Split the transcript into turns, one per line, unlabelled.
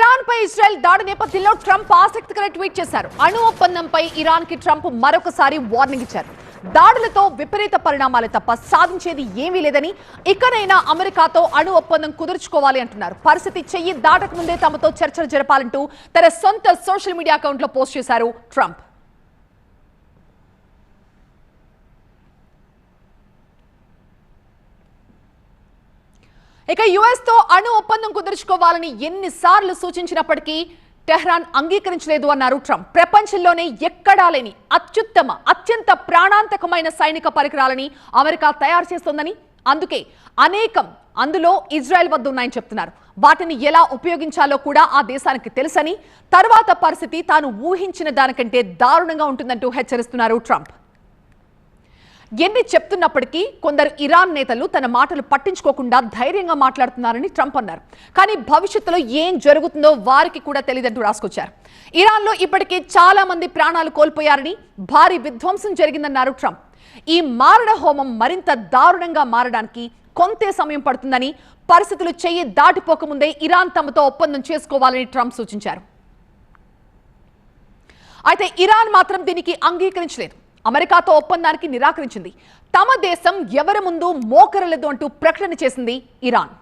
Iran పై ఇస్రాయెల్ దాడి నేపథ్యంలో Trump ఆసక్తికర ట్వీట్ చేశారు. అణు ఒప్పందంపై ఇరాన్కి ట్రంప్ మరొకసారి వార్నింగ్ ఇచ్చారు. దాడులతో విపరీత పరిణామాలు తప్ప సాధించేది ఏమీ లేదని ఇకనైనా అమెరికాతో అణు ఒప్పందం కుదుర్చుకోవాలి అంటున్నారు. పరిస్థితి చెయ్యి దాటక ముందే తమతో చర్చలు జరపాలంటూ తన సొంత సోషల్ మీడియా అకౌంట్లో పోస్ట్ చేశారు ట్రంప్. ఇక యుఎస్తో అణు ఒప్పందం కుదుర్చుకోవాలని ఎన్నిసార్లు సూచించినప్పటికీ టెహ్రాన్ అంగీకరించలేదు అన్నారు ట్రంప్. ప్రపంచంలోనే ఎక్కడా లేని అత్యుత్తమ అత్యంత ప్రాణాంతకమైన సైనిక పరికరాలని అమెరికా తయారు చేస్తోందని అందుకే అనేకం అందులో ఇజ్రాయెల్ వద్ద ఉన్నాయని చెప్తున్నారు. వాటిని ఎలా ఉపయోగించాలో కూడా ఆ దేశానికి తెలుసని తర్వాత పరిస్థితి తాను ఊహించిన దానికంటే దారుణంగా ఉంటుందంటూ హెచ్చరిస్తున్నారు ట్రంప్. ఎన్ని చెప్తున్నప్పటికీ కొందరు ఇరాన్ నేతలు తన మాటలు పట్టించుకోకుండా ధైర్యంగా మాట్లాడుతున్నారని ట్రంప్ అన్నారు. కానీ భవిష్యత్తులో ఏం జరుగుతుందో వారికి కూడా తెలియదంటూ రాసుకొచ్చారు. ఇరాన్లో ఇప్పటికే చాలా మంది ప్రాణాలు కోల్పోయారని భారీ విధ్వంసం జరిగిందన్నారు ట్రంప్. ఈ మారణ హోమం మరింత దారుణంగా మారడానికి కొంతే సమయం పడుతుందని పరిస్థితులు చెయ్యి దాటిపోకముందే ఇరాన్ తమతో ఒప్పందం చేసుకోవాలని ట్రంప్ సూచించారు. అయితే ఇరాన్ మాత్రం దీనికి అంగీకరించలేదు. అమెరికాతో ఒప్పందానికి నిరాకరించింది. తమ దేశం ఎవరి ముందు మోకరలేదు అంటూ ప్రకటన చేసింది ఇరాన్.